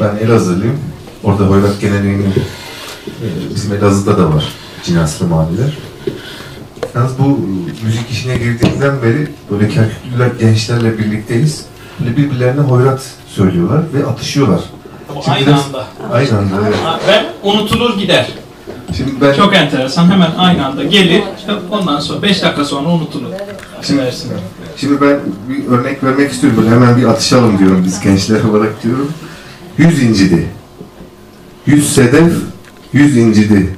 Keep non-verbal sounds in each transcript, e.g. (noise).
Ben Elazığlıyım. Orada Hoyrat geleneğinin e, bizim Elazığ'da da var cinaslı mahalleler. Yalnız bu müzik işine girdiğimden beri böyle Kerküklüler gençlerle birlikteyiz. Böyle birbirlerine hoyrat söylüyorlar ve atışıyorlar. Şimdi aynı biraz- anda. Aynı anda evet. Ve unutulur gider. Şimdi ben Çok enteresan. Hemen aynı anda gelir. Ondan sonra 5 dakika sonra unutulur. Versin. Şimdi ben bir örnek vermek istiyorum. Böyle hemen bir atışalım diyorum biz gençler olarak diyorum. Yüz incidi. Yüz sedef, yüz incidi.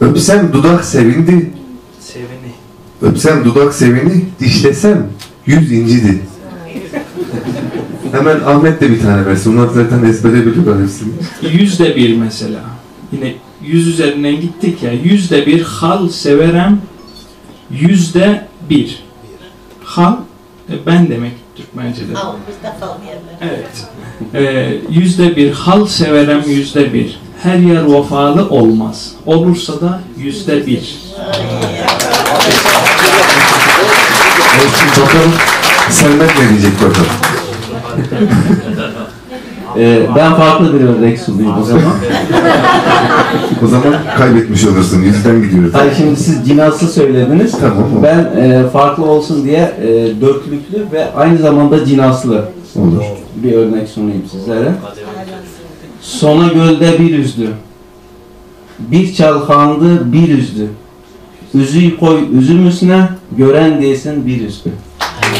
Öpsem dudak sevindi. Sevini. Öpsem dudak sevini, dişlesem yüz incidi. hemen Ahmet de bir tane versin. Onlar zaten ezbere biliyorlar hepsini. Yüzde bir mesela. Yine yüz üzerinden gittik ya. Yüzde bir hal severem. Yüzde bir. Hal e, ben demek Türkmence'de. Al bizde kalmayalım. Evet. Ee, yüzde bir hal severem yüzde bir. Her yer vefalı olmaz. Olursa da yüzde bir. Evet, şimdi bakalım Selmet ne diyecek bakalım. Ee, ben farklı bir örnek sunayım o zaman. O zaman kaybetmiş olursun. Yüzden gidiyoruz. Hayır şimdi siz cinaslı söylediniz. Tamam. Ben e, farklı olsun diye e, dörtlüklü ve aynı zamanda cinaslı Olur. bir örnek sunayım sizlere. Sona gölde bir üzdü. Bir çalkandı bir üzdü. Üzüyü koy üzüm üstüne, gören değilsin bir üzdü. Bunu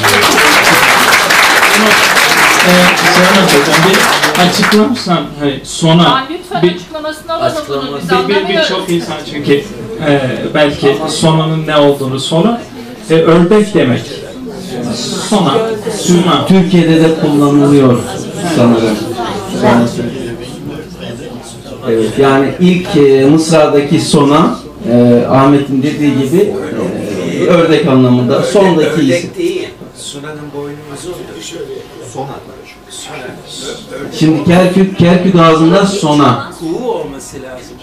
e, Serhat Hocam bir açıklarsan hani sona Aa, lütfen bir, açıklamasını alalım bunu biz bir, bir, birçok insan çünkü e, belki sonanın ne olduğunu sonra e, ördek demek. Sona, suna. Türkiye'de de kullanılıyor sanırım. Sona. Evet yani ilk e, Mısra'daki sona e, Ahmet'in dediği gibi e, ördek anlamında sondaki. Ördek değil. Sunanın boynu uzun. Sona. Şimdi Kerkük, Kerkük ağzında sona. Kuğu olması lazım.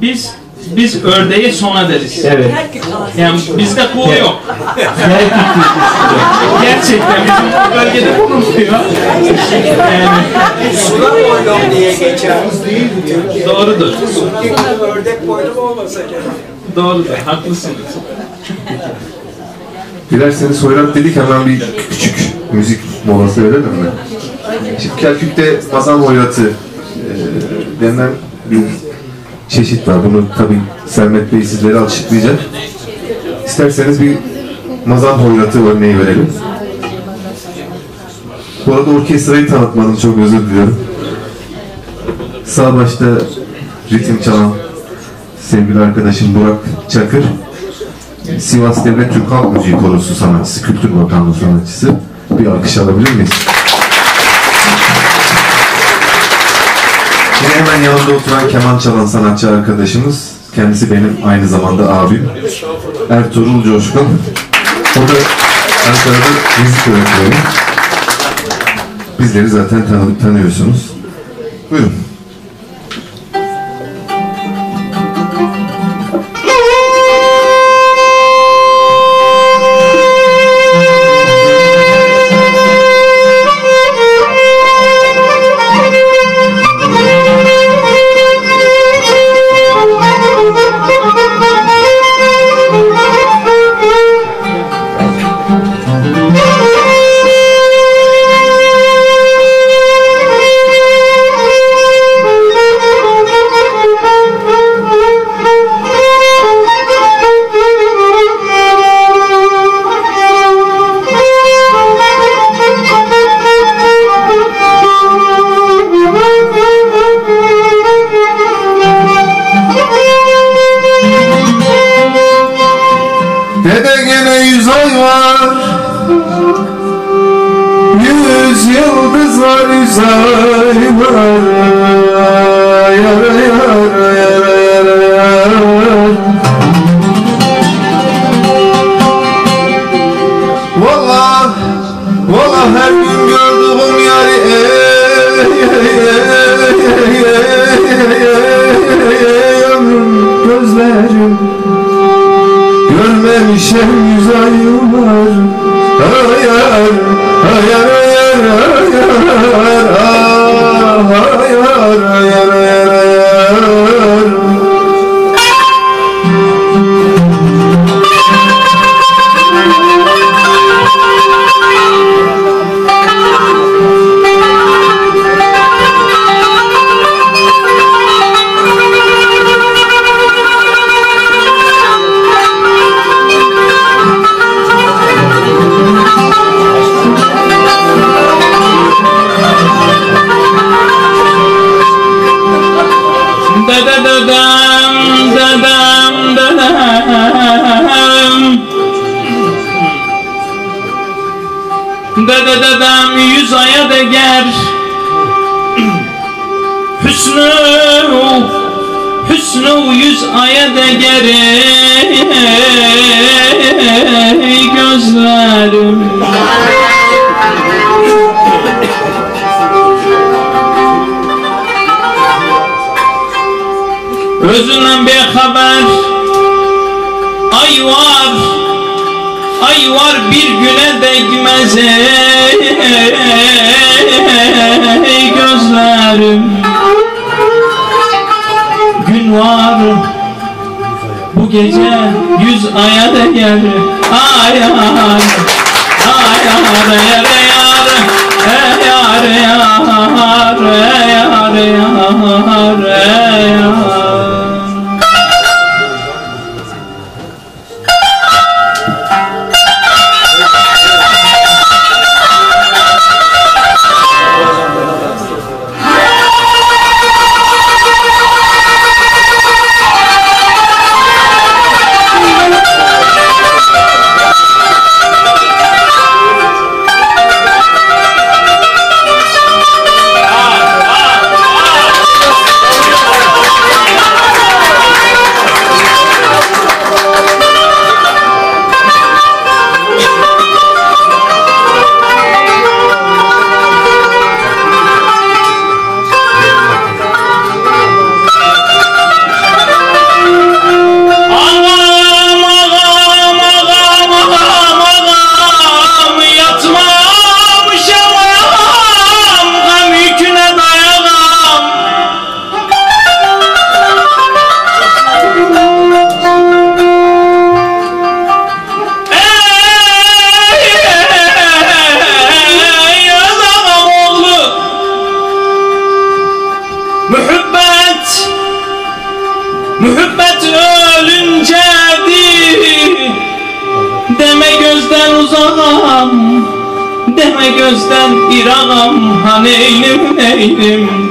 Biz biz ördeğe sona deriz. Evet. Yani bizde kuğu yok. (laughs) Gerçekten bizim bölgede bulunmuyor. Yani Suna boylum diye geçer. doğrudur. Ördek boylum olmasa gerek. Doğrudur. Haklısınız. Dilerseniz Hoyrat dedik hemen bir küçük müzik molası verelim mi? Şimdi Kerkük'te Mazan Hoyratı e, denilen bir çeşit var. Bunu tabii Sermet Bey sizlere açıklayacak. İsterseniz bir Mazan Hoyratı örneği verelim. Bu arada orkestrayı tanıtmadım. Çok özür diliyorum. Sağ başta ritim çalan sevgili arkadaşım Burak Çakır. Sivas Devlet Türk Halk Müziği Korosu sanatçısı, Kültür Bakanlığı sanatçısı. Bir alkış alabilir miyiz? Hemen yanımda oturan keman çalan sanatçı arkadaşımız. Kendisi benim aynı zamanda abim. Ertuğrul Coşkun. O da Ankara'da müzik öğretmeni. Bizleri zaten tanı tanıyorsunuz. Buyurun. Yüz ay var aya deger Hüsnü Hüsnü yüz aya deger ey gözlerim. Özünden bir haber. Ay var Ay var bir güne değmez ey gözlerim Gün var bu gece yüz aya değer Ay ay ay ay yar yar Ey yar yar ey yar yar Mühibbet ölüncedir Deme gözden uzağım. Deme gözden irağım Ha neylim neylim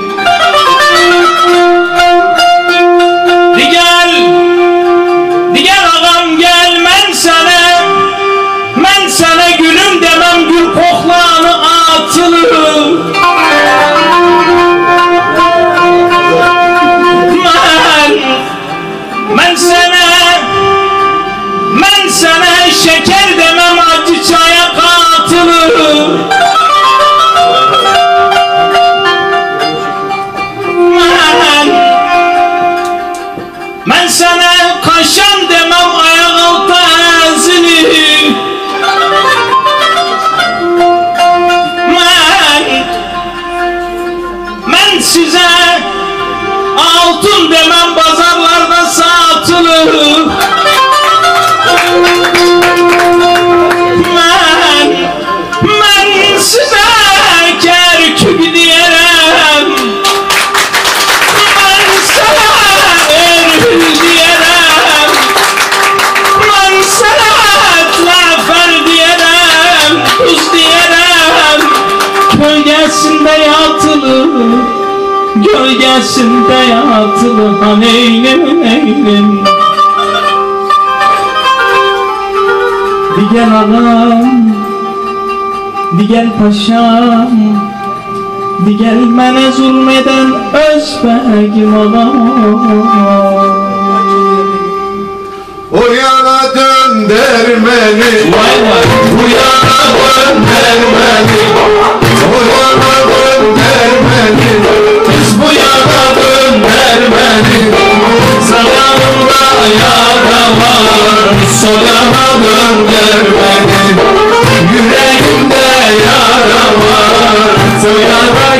Sana kaşan demem ayak altı ezilir Men Men size Altın demem pazarlarda satılır Gölgesinde yatılı han eylim eylim Di gel ağam Di gel paşam. Di gel mene zulmeden özbegim ağam O yana döndermeni Vay vay. Bu yana döndermeni O yana döndermeni Biz bu yana döndermeni Sağ yanımda yara var. Sol yana döndermeni Yüreğimde yara var. Sol yana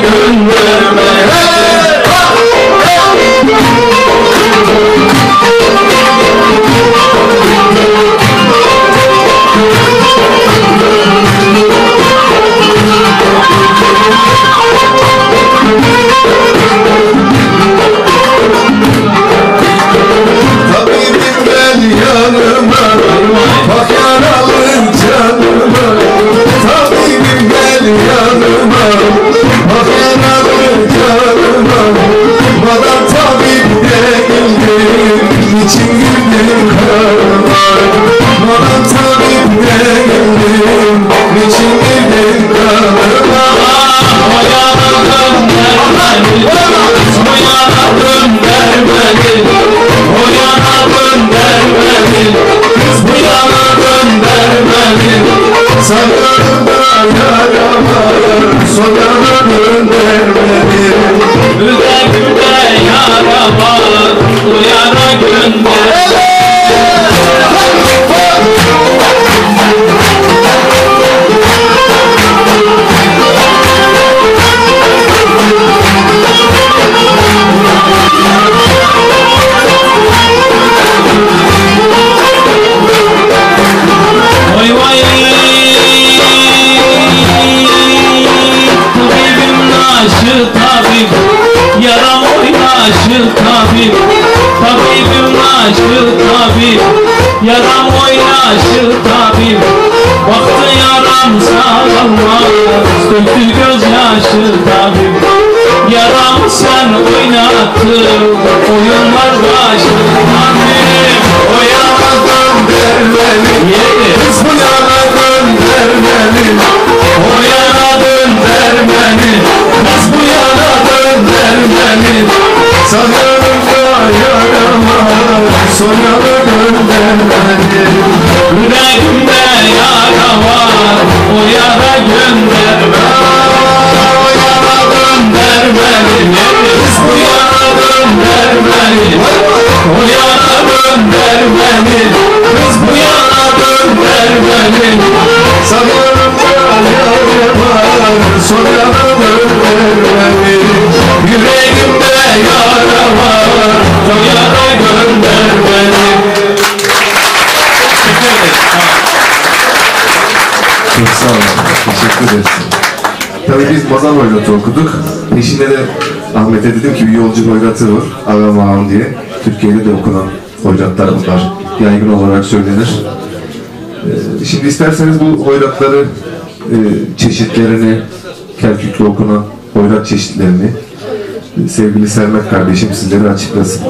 oynaşı tabip Tabibim naşı tabip Yaram oynaşı tabip Baktı yaram sağlamaz Döktü gözyaşı tabip Yaram sen oynattın. Oyunlar başı tabip Çok sağ olun. Teşekkür ederiz. Tabii biz Mazan Hoyrat'ı okuduk. Peşinde de Ahmet'e dedim ki bir yolcu hoyratı var. Ağam ağam diye. Türkiye'de de okunan hoyratlar bunlar. Yaygın olarak söylenir. Ee, şimdi isterseniz bu hoyratları e, çeşitlerini, Kerkük'te okunan hoyrat çeşitlerini e, sevgili Sermet kardeşim sizlere açıklasın.